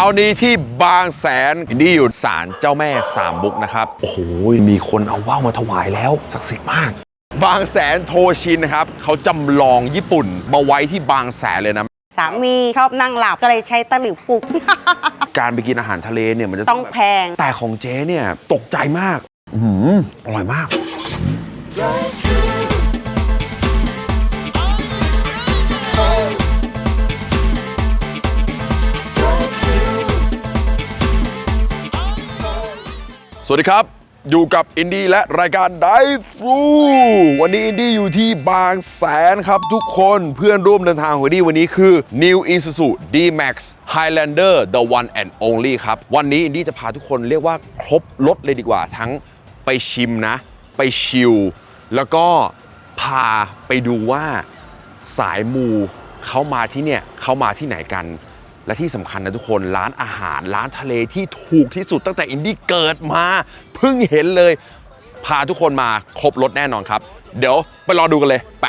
ช้านี้ที่บางแสนนี่อยู่ศาลเจ้าแม่สามบุกนะครับ โอ้โห มีคนเอาว่าวมาถวายแล้วศักดิ์สิทธิ์มาก บางแสนโทชินนะครับเขาจำลองญี่ปุ่นมาไว้ที่บางแสนเลยนะ สามีชอบนั่งหลับก็เลยใช้ตะหลิวปลุก การไปกินอาหารทะเลเนี่ยมันจะต้องแพง แต่ของเจ๊เนี่ยตกใจมาก อื้อหืออร่อยมาก สวัสดีครับ อยู่กับอินดี้และรายการ Dive Through วันนี้อินดี้อยู่ที่บางแสนครับทุกคนเพื่อนร่วมเดินทางของอินดี้วันนี้คือ New Isuzu D-Max Highlander the one and only ครับ วันนี้อินดี้จะพาทุกคนเรียกว่าครบรถเลยดีกว่า ทั้งไปชิมนะ ไปชิล แล้วก็พาไปดูว่าสายมูเขามาที่เนี่ยเขามาที่ไหนกัน และที่สำคัญนะทุกคนร้านอาหารร้านทะเลที่ถูกที่สุดตั้งแต่อินดี้เกิดมาเพิ่งเห็นเลย พาทุกคนมาครบรถแน่นอนครับ เดี๋ยวไปรอดูกันเลยไป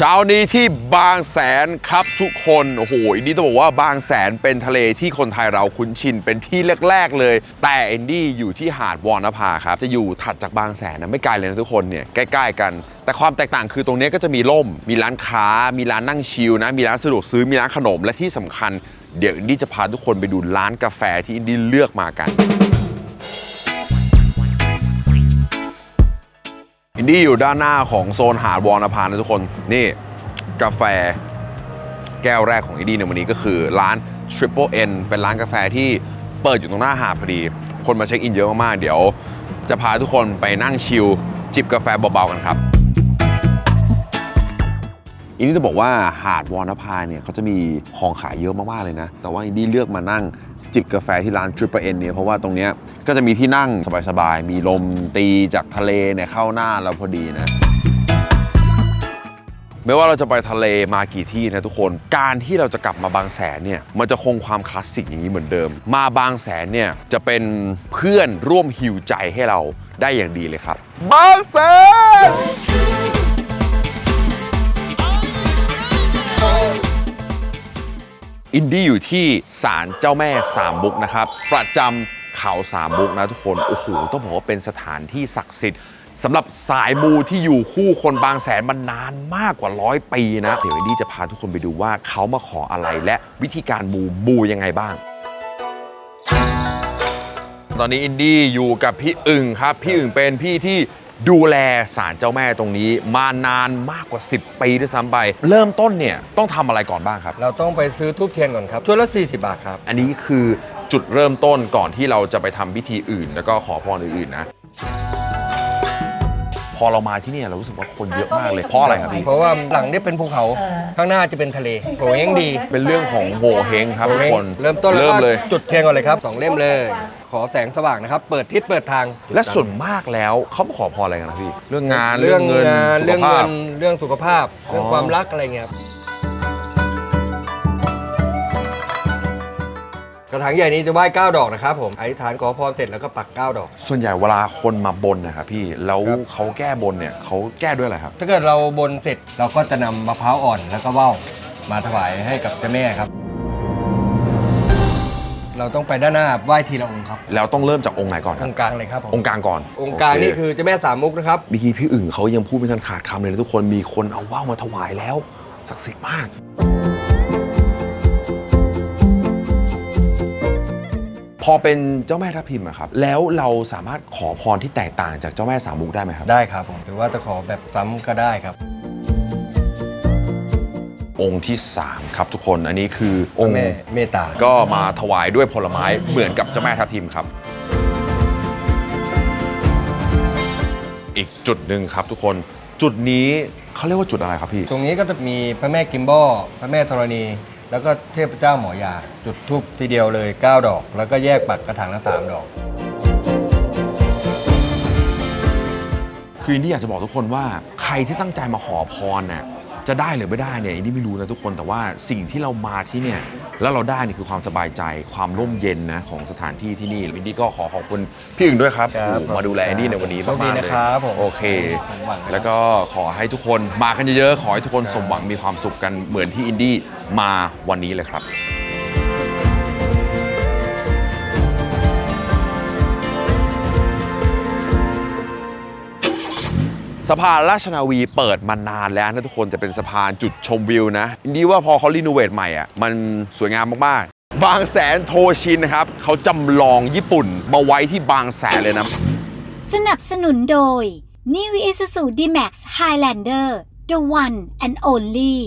เช้านี้ที่บางแสนครับทุกคน โอ้โหอินดี้ต้องบอกว่าบางแสนเป็นทะเลที่คนไทยเราคุ้นชิน เป็นที่แรก ๆ เลย แต่อินดี้อยู่ที่หาดวอนภาครับ จะอยู่ถัดจากบางแสนนะไม่ไกลเลยนะทุกคนเนี่ยใกล้ ๆ กัน แต่ความแตกต่างคือตรงนี้ก็จะมีร่ม มีร้านค้า มีร้านนั่งชิลนะ มีร้านสะดวกซื้อ มีร้านขนม และที่สำคัญ เดี๋ยวอินดี้จะพาทุกคนไปดูร้านกาแฟที่อินดี้เลือกมากัน อินดี้อยู่ด้านหน้าของโซนหาดวอนภานะทุกคน นี่กาแฟแก้วแรกของอินดี้ในวันนี้ก็คือร้าน Triple N เป็นร้านกาแฟที่เปิดอยู่ตรงหน้าหาดพอดี คนมาเช็คอินเยอะมากๆ เดี๋ยว จะพาทุกคนไปนั่งชิลจิบกาแฟเบาๆกันครับอินดี้จะบอกว่าหาดวอนภาเนี่ยเขาจะมีของขายเยอะมากๆเลยนะ แต่ว่าอินดี้เลือกมานั่ง จิบกาแฟที่ร้าน Triple N เนี่ยเพราะว่าตรงเนี้ยก็จะมีที่นั่งสบายๆ มีลมตีจากทะเลเนี่ยเข้าหน้าเราพอดีนะไม่ว่าเราจะไปทะเลมากี่ที่นะทุกคน การที่เราจะกลับมาบางแสนเนี่ยมันจะคงความคลาสสิกอย่างนี้เหมือนเดิม มาบางแสนเนี่ยจะเป็นเพื่อนร่วมฮิวใจให้เราได้อย่างดีเลยครับ บางแสน อินดี้อยู่ที่ศาลเจ้าแม่สามบุกนะครับ ประจำเขาสามบุกนะทุกคน โอ้โห ต้องบอกว่าเป็นสถานที่ศักดิ์สิทธิ์สำหรับสายมูที่อยู่คู่คนบางแสนมานานมากกว่าร้อยปีนะ เดี๋ยวอินดี้จะพาทุกคนไปดูว่าเขามาขออะไรและวิธีการมูมูยังไงบ้างตอนนี้อินดี้อยู่กับพี่อึ่งครับ พี่อึ่งเป็นพี่ที่ ดูแลศาลเจ้าแม่ตรงนี้มานานมากกว่า 10 ปีด้วยซ้ำไป เริ่มต้นเนี่ยต้องทำอะไรก่อนบ้างครับ เราต้องไปซื้อทูบเทียนก่อนครับชุดละ 40 บาทครับ อันนี้คือจุดเริ่มต้นก่อนที่เราจะไปทำพิธีอื่น แล้วก็ขอพรอื่นๆนะ พอเรามาที่เนี่ยเรารู้สึกว่าคนเยอะมากเลยเพราะอะไรครับพี่ เพราะว่าหลังนี้เป็นภูเขาข้างหน้าจะเป็นทะเลโปรยยังดี เป็นเรื่องของโงเฮงครับทุกคนเริ่มต้นเริ่มเลย จุดเทียนก่อนเลยครับสองเล่มเลย ขอแสงสว่างนะครับ เปิดทิศเปิดทาง และส่วนมากแล้วเขามาขอพรอะไรกันนะพี่ เรื่องงานเรื่องงานสุเรื่องขภาเงิพนเรื่องสุขภาพเรื่องอ๋อความรักอะไรเงี้ยครับ กระถางใหญ่นี้จะไหว้9ดอกนะครับผมอธิษฐานขอพรเสร็จแล้วก็ปัก 9 ดอก ส่วนใหญ่เวลาคนมาบนนะครับพี่แล้วครับ เขาแก้บนเนี่ยเขาแก้ด้วยอะไรครับ ถ้าเกิดเราบนเสร็จเราก็จะนำมะพร้าวอ่อนแล้วก็ว่าวมาถวายให้กับเจ้าแม่ครับ เราต้องไปด้านหน้าไหว้ทีละองค์ครับแล้วต้องเริ่มจากองค์ไหนก่อนคอรับงค์กลางเลยครับผมองค์กลางก่อนองค์กลางโเนี่คือเจ้าแม่สามมุกนะครับเมื่อกี้พี่อึ่งเขายังพูดไม่ทันขาดคำเลยนะทุกคนมีคนเอาว่าวมาถวายแล้วศักดิ์สิทธิ์มาก อเป็นเจ้าแม่ทับทิมอะครับ แล้วเราสามารถขอพรที่แตกต่างจากเจ้าแม่สามมุกได้ไหมครับ ได้ครับผมหรือว่าจะขอแบบซ้ำก็ได้ครับ องค์ที่ 3 ครับทุกคน อันนี้คือองค์ แม่เมตตา ก็มาถวายด้วยผลไม้เหมือนกับเจ้าแม่ทับทิมครับ อีกจุดหนึ่งครับทุกคน จุดนี้เขาเรียกว่าจุดอะไรครับพี่ ตรงนี้ก็จะมีพระแม่กิมบอพระแม่ธรณี แล้วก็เทพเจ้าหมอยา จุดทูบทีเดียวเลย 9 ดอก แล้วก็แยกปักกระถางละ3ดอก คืออินดี้อยากจะบอกทุกคนว่าใครที่ตั้งใจมาขอพรเนี่ย จะได้หรือไม่ได้เนี่ยอินดี้ไม่รู้นะทุกคนแต่ว่าสิ่งที่เรามาที่เนี่ยแล้วเราได้นี่คือความสบายใจความร่มเย็นนะของสถานที่ที่นี่อินดี้ก็ขอขอบคุณพี่อึ่งด้วยครับครับโอ้โหมาดูแลอินดี้ในวันนี้โชคดีมากๆเลยนะครับผมโอเค สมหวังนะครับ แล้วก็ขอให้ทุกคนมากันเยอะๆขอให้ทุกคนสมหวังมีความสุขกันเหมือนที่อินดี้มาวันนี้เลยครับ สะพานราชนาวีเปิดมานานแล้วนะทุกคนจะเป็นสะพานจุดชมวิวนะอินดีว่าพอเขารีโนเวทใหม่อะมันสวยงามมากๆ บางแสนโทชินนะครับเขาจำลองญี่ปุ่นมาไว้ที่บางแสนเลยนะ สนับสนุนโดย New Isuzu D-Max Highlander The One and Only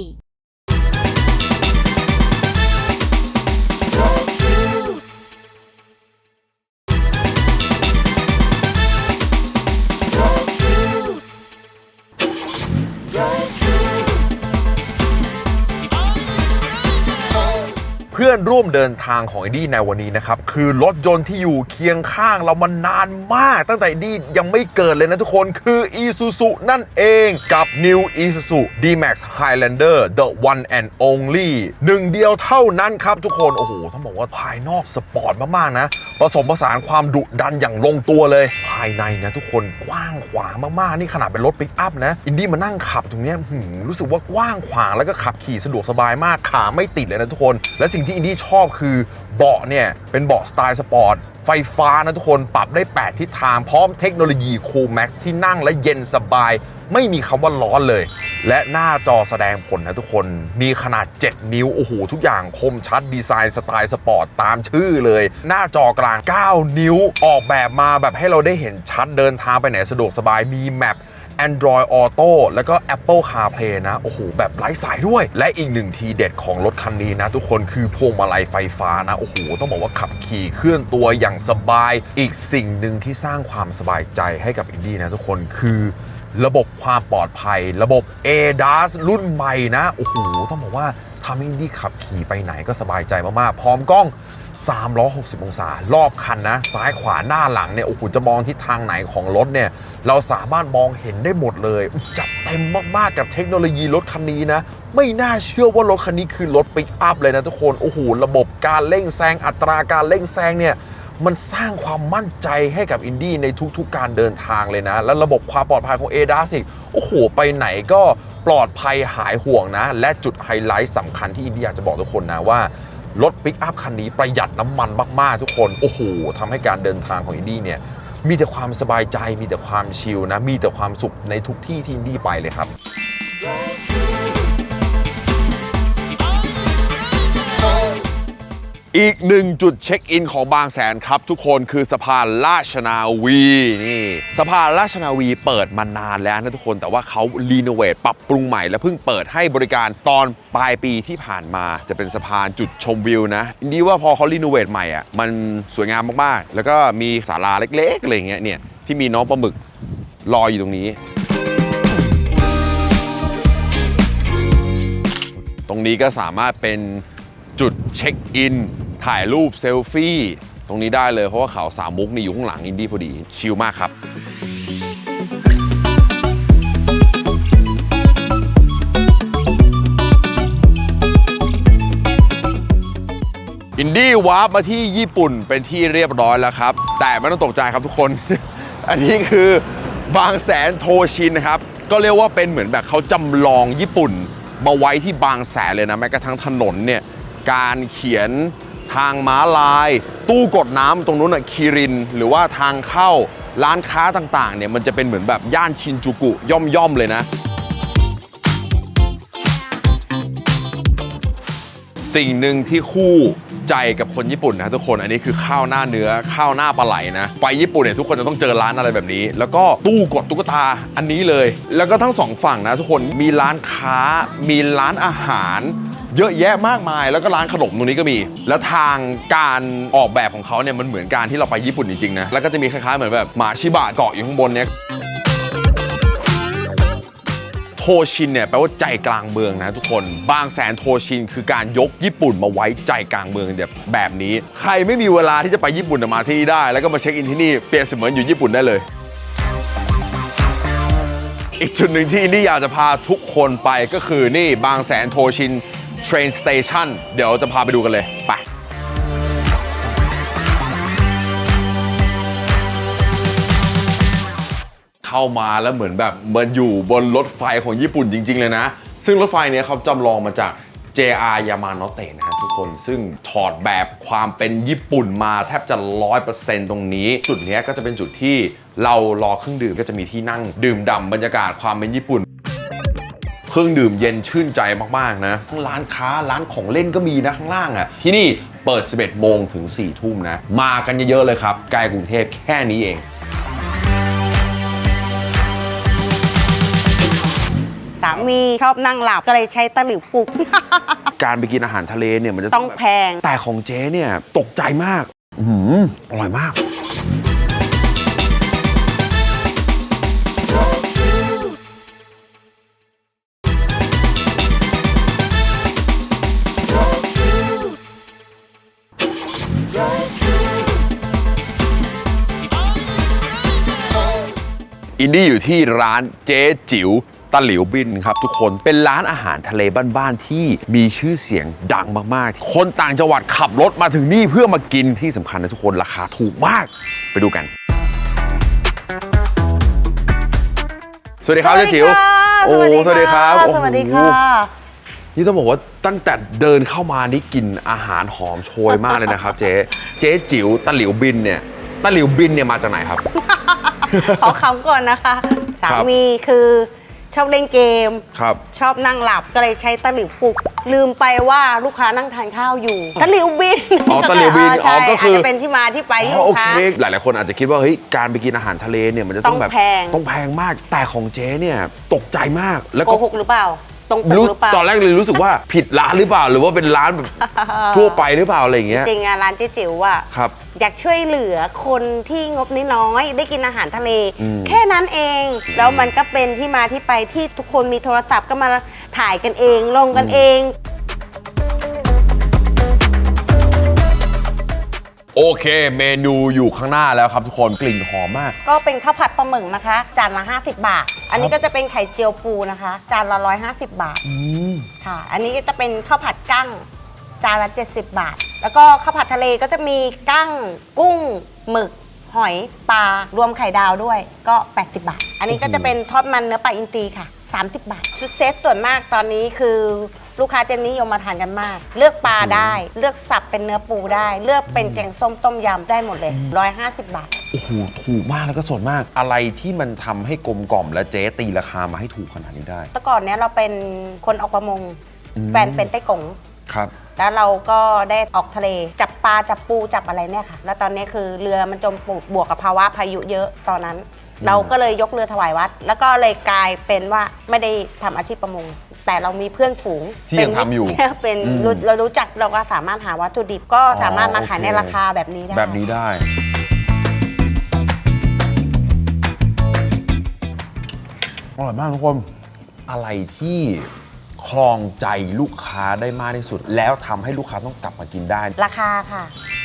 พื่อนร่วมเดินทางของไอดี้ในวันนี้นะครับ คือรถยนต์ที่อยู่เคียงข้างเรามานานมาก ตั้งแต่ไอดี้ยังไม่เกิดเลยนะทุกคนคือ Isuzu นั่นเองกับ New Isuzu D-Max Highlander The One and Only หนึ่งเดียวเท่านั้นครับทุกคน โอ้โหต้องบอกว่าภายนอกสปอร์ตมาก ๆ นะ ผสมผสานความดุดันอย่างลงตัวเลย ภายในนะทุกคนกว้างขวางมาก ๆ นี่ขนาดเป็นรถปิกอัพนะ อินดี้มานั่งขับตรงเนี้ยหืมรู้สึกว่ากว้างขวางแล้วก็ขับขี่สะดวกสบายมากขาไม่ติดเลยนะทุกคนและสิ่งที่ที่อินดี้ชอบคือเบาะเนี่ย เป็นเบาะสไตล์สปอร์ต ไฟฟ้านะทุกคนปรับได้ 8 ทิศทางพร้อมเทคโนโลยี Cool Max ที่นั่งและเย็นสบาย ไม่มีคำว่าร้อนเลย และหน้าจอแสดงผลนะทุกคนมีขนาด 7 นิ้ว โอ้โห ทุกอย่างคมชัดดีไซน์สไตล์สปอร์ตตามชื่อเลย หน้าจอกลาง 9 นิ้วออกแบบมาแบบให้เราได้เห็นชัดเดินทางไปไหนสะดวกสบายมีแมป Android Auto แล้วก็ Apple CarPlay นะ โอ้โห แบบไร้สายด้วย และอีกหนึ่งทีเด็ดของรถคันนี้นะ ทุกคนคือพวงมาลัยไฟฟ้านะ โอ้โห ต้องบอกว่าขับขี่เคลื่อนตัวอย่างสบาย อีกสิ่งหนึ่งที่สร้างความสบายใจให้กับอินดี้นะทุกคนคือระบบความปลอดภัย ระบบ ADAS รุ่นใหม่นะ โอ้โห ต้องบอกว่าทำให้อินดี้ขับขี่ไปไหนก็สบายใจมากๆ พร้อมกล้อง 360 องศา รอบคันนะ ซ้ายขวาหน้าหลังเนี่ย โอ้โห จะมองทิศทางไหนของรถเนี่ย เราสามารถมองเห็นได้หมดเลย จัดเต็มมาก ๆ กับเทคโนโลยีรถคันนี้นะ ไม่น่าเชื่อว่ารถคันนี้คือรถปิกอัพเลยนะทุกคน โอ้โห ระบบการเร่งแซง อัตราการเร่งแซงเนี่ยมันสร้างความมั่นใจให้กับอินดี้ในทุกๆ การเดินทางเลยนะ และระบบความปลอดภัยของ a d a s อีกโอ้โห ไปไหนก็ปลอดภัยหายห่วงนะ และจุดไฮไลท์สำคัญที่อินดี้อยากจะบอกทุกคนนะว่า รถปิกอัพคันนี้ประหยัดน้ำมันมากๆทุกคน โอ้โหทำให้การเดินทางของอินดี้เนี่ย มีแต่ความสบายใจมีแต่ความชิลนะ มีแต่ความสุขในทุกที่ที่อินดี้ไปเลยครับ อีกหนึ่งจุดเช็คอินของบางแสนครับ ทุกคนคือสะพานราชนาวีนี่สะพานราชนาวีเปิดมานานแล้วนะทุกคนแต่ว่าเขารีโนเวทปรับปรุงใหม่และเพิ่งเปิดให้บริการตอนปลายปีที่ผ่านมาจะเป็นสะพานจุดชมวิวนะนดีว่าพอเขารีโนเวทใหม่อะมันสวยงามมากๆ แล้วก็มีศาลาเล็กๆอะไรเงี้ยเนี่ยที่มีน้องปลาหมึกลออยู่ตรงนี้ตรงนี้ก็สามารถเป็นจุดเช็คอิน ถ่ายรูปเซลฟี่ตรงนี้ได้เลยเพราะว่าเขาสามมุกนี่อยู่ข้างหลังอินดี้พอดีชิลมากครับอินดี้วาร์ปมาที่ญี่ปุ่นเป็นที่เรียบร้อยแล้วครับ แต่ไม่ต้องตกใจครับทุกคน อันนี้คือบางแสนโทชินนะครับ ก็เรียกว่าเป็นเหมือนแบบเขาจำลองญี่ปุ่น มาไว้ที่บางแสนเลยนะแม้กระทั่งถนนเนี่ย การเขียน ทางม้าลาย ตู้กดน้ำตรงนู้นน่ะคิริน หรือว่าทางเข้าร้านค้าต่างๆเนี่ยมันจะเป็นเหมือนแบบย่านชินจูกุย่อมๆเลยนะ สิ่งหนึ่งที่คู่ใจกับคนญี่ปุ่นนะทุกคนอันนี้คือข้าวหน้าเนื้อข้าวหน้าปลาไหลนะ ไปญี่ปุ่นเนี่ยทุกคนจะต้องเจอร้านอะไรแบบนี้ แล้วก็ตู้กดตุ๊กตาอันนี้เลย แล้วก็ทั้งสองฝั่งนะทุกคนมีร้านค้ามีร้านอาหาร เยอะแยะมากมายแล้วก็ร้านขนมตรงนี้ก็มี แล้วทางการออกแบบของเขาเนี่ยมันเหมือนการที่เราไปญี่ปุ่นจริงๆนะแล้วก็จะมีคล้ายๆเหมือนแบบหมาชิบะเกาะอยู่ข้างบนเนี่ยโทชินเนี่ยแปลว่าใจกลางเมืองนะทุกคน บางแสนโทชินคือการยกญี่ปุ่นมาไว้ใจกลางเมืองแบบแบบนี้ ใครไม่มีเวลาที่จะไปญี่ปุ่นมาที่นี่ได้ แล้วก็มาเช็คอินที่นี่เปรียบเสมือนอยู่ญี่ปุ่นได้เลย อีกจุดหนึ่งที่อินดี้อยากจะพาทุกคนไปก็คือนี่บางแสนโทชิน Train Station เดี๋ยวจะพาไปดูกันเลยไปเข้ามาแล้วเหมือนแบบมือนอยู่บนรถไฟของญี่ปุ่นจริง ๆ เลยนะ ซึ่งรถไฟเนี้ยเขาจำลองมาจาก JR Yamanote นะฮะทุกคนซึ่งถอดแบบความเป็นญี่ปุ่นมาแทบจะ 100%ตรงนี้ จุดนี้ก็จะเป็นจุดที่เรารอเครื่องดื่มก็จะมีที่นั่งดื่มด่ำบรรยากาศความเป็นญี่ปุ่น เครื่องดื่มเย็นชื่นใจมากๆนะทั้งร้านค้าร้านของเล่นก็มีนะข้างล่างอะ่ะที่นี่เปิด 11 โมงถึง 4 ทุ่มนะ มากันเยอะๆเลยครับใกล้กรุงเทพแค่นี้เองสามีชอบนั่งหลับก็เลยใช้ตะหลิวปลุก การไปกินอาหารทะเลเนี่ยมันจะต้องแพง แต่ของเจ๊เนี่ยตกใจมาก อื้อหืออร่อยมาก อินดี้อยู่ที่ร้านเจ๊จิ๋วตะหลิวบินครับทุกคนเป็นร้านอาหารทะเลบ้านๆที่มีชื่อเสียงดังมากๆ คนต่างจังหวัดขับรถมาถึงนี่เพื่อมากินที่สำคัญนะทุกคนราคาถูกมากไปดูกัน สวัสดีครับเจ๊จิ๋วโอ้สวัสดีครับโอ้โหสวัสดีค่ะนี่ต้องบอกว่าตั้งแต่เดินเข้ามานี่กลินอาหารหอมโชยมากเลยนะครับเจ๊เจ๊จิ๋วตะหลิวบินเนี่ย ตะหลิวบินเนี่ยมาจากไหนครับ ขอคำก่อนนะคะ สาครับมีคือชอบเล่นเกม ครับ ชอบนั่งหลับก็เลยใช้ตะหลิวปลุก ลืมไปว่าลูกค้านั่งทานข้าวอยู่ ตะหลิวบินอ๋อตะหลิวบินเใช่อ๋อก็คืออาจจะเป็นที่มาที่ไปที่อ๋อลูโอกค้า เคหลายๆคนอาจจะคิดว่าเฮ้ยการไปกินอาหารทะเลเนี่ยมันจะต้องต้องแบบแพง ต้องแพงมากแต่ของเจ๊เนี่ยตกใจมากแล้วโกก็หกหรือเปล่า ตรงปกรู้หรือเปล่า ตอนแรกเลยรู้สึกว่าผิดร้านหรือเปล่า หรือว่าเป็นร้านแบบทั่วไปหรือเปล่าอะไรอย่างเงี้ย จริงอะร้านเจ๊จิ๋วอะครับอยากช่วยเหลือคนที่งบน้อยๆได้กินอาหารทะเล อืมแค่นั้นเอง แล้วมันก็เป็นที่มาที่ไปที่ทุกคนมีโทรศัพท์ก็มาถ่ายกันเอง ลงกันเอง โอเค เมนูอยู่ข้างหน้าแล้วครับทุกคนกลิ่นหอมมาก ก็เป็นข้าวผัดปลาหมึกนะคะ จานละ 50 บาท อันนี้ก็จะเป็นไข่เจียวปูนะคะ จานละ 150 บาทค่ะ อันนี้ก็จะเป็นข้าวผัดกั้ง จานละ 70 บาท แล้วก็ข้าวผัดทะเลก็จะมีกั้ง กุ้งหมึก หอยปลารวมไข่ดาวด้วยก็ 80 บาท อันนี้ก็จะเป็นทอดมันเนื้อปลาอินทรีค่ะ 30 บาท ชุดเซตส่วนมากตอนนี้คือ ลูกค้าจะนิยมมาทานกันมาก เลือกปลาได้ เลือกสับเป็นเนื้อปูได้ เลือกเป็นแกงส้มต้มยำได้หมดเลย 150 บาท โอ้โหถูกมากแล้วก็สดมาก อะไรที่มันทำให้กลมกล่อมและเจ๊ตีราคามาให้ถูกขนาดนี้ได้ แต่ก่อนเนี้ยเราเป็นคนออกประมง อืม แฟนเป็นไต้กง ครับ แล้วเราก็ได้ออกทะเลจับปลาจับปูจับอะไรเนี่ยค่ะ แล้วตอนนี้คือเรือมันจมปูบวกกับภาวะพายุเยอะตอนนั้น เราก็เลยยกเรือถวายวัด แล้วก็เลยกลายเป็นว่าไม่ได้ทำอาชีพประมง แต่เรามีเพื่อนฝูงที่ยังทำอยู่เป็นเป็นอืมรู้เรารู้จักเราก็สามารถหาวัตถุดิบก็สามารถมาขายในโอเคราคาแบบนี้ได้ แบบนี้ได้ อร่อยมากทุกคน อะไรที่ครองใจลูกค้าได้มากที่สุด แล้วทำให้ลูกค้าต้องกลับมากินได้ ราคาค่ะ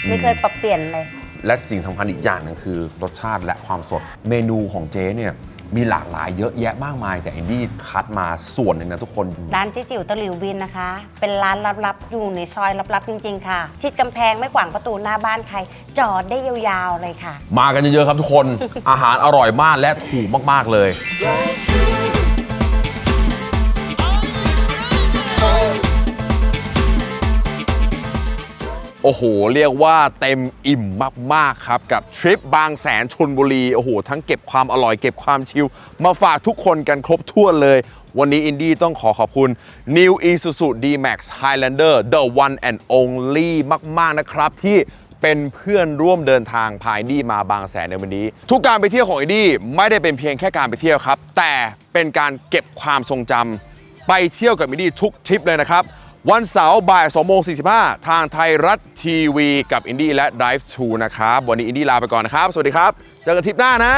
ไม่เคยปรับเปลี่ยนเลย และสิ่งสำคัญอีกอย่างหนึงคือรสชาติและความสด เมนูของเจ๊เนี่ย มีหลากหลายเยอะแยะมากมาย แต่อินดี้คัดมาส่วนหนึ่งนะทุกคน ร้านจิจิ๋วตะหลิวบินนะคะ เป็นร้านลับๆ อยู่ในซอยลับๆ จริง ๆ ค่ะ ชิดกำแพงไม่ขวางประตูหน้าบ้านใคร จอดได้ยาวๆเลยค่ะ มากันเยอะๆครับทุกคน อาหารอร่อยมากและถูกมากๆเลย โอ้โห เรียกว่าเต็มอิ่มมาก ๆ ครับ กับทริปบางแสนชนบุรี โอ้โห ทั้งเก็บความอร่อยเก็บความชิล มาฝากทุกคนกันครบถ้วนเลย วันนี้อินดี้ต้องขอขอบคุณ New Isuzu D-Max Highlander The One and Only มาก ๆ นะครับที่เป็นเพื่อนร่วมเดินทางพาอินดี้มาบางแสนในวันนี้ ทุกการไปเที่ยวของอินดี้ไม่ได้เป็นเพียงแค่การไปเที่ยวครับ แต่เป็นการเก็บความทรงจำไปเที่ยวกับมินดี้ทุกทริปเลยนะครับ วันเสาร์บ่าย2โมง45 ทางไทยรัฐทีวีกับอินดี้และ Drive 2นะครับ วันนี้อินดี้ลาไปก่อนนะครับ สวัสดีครับ เจอกันทริปหน้านะ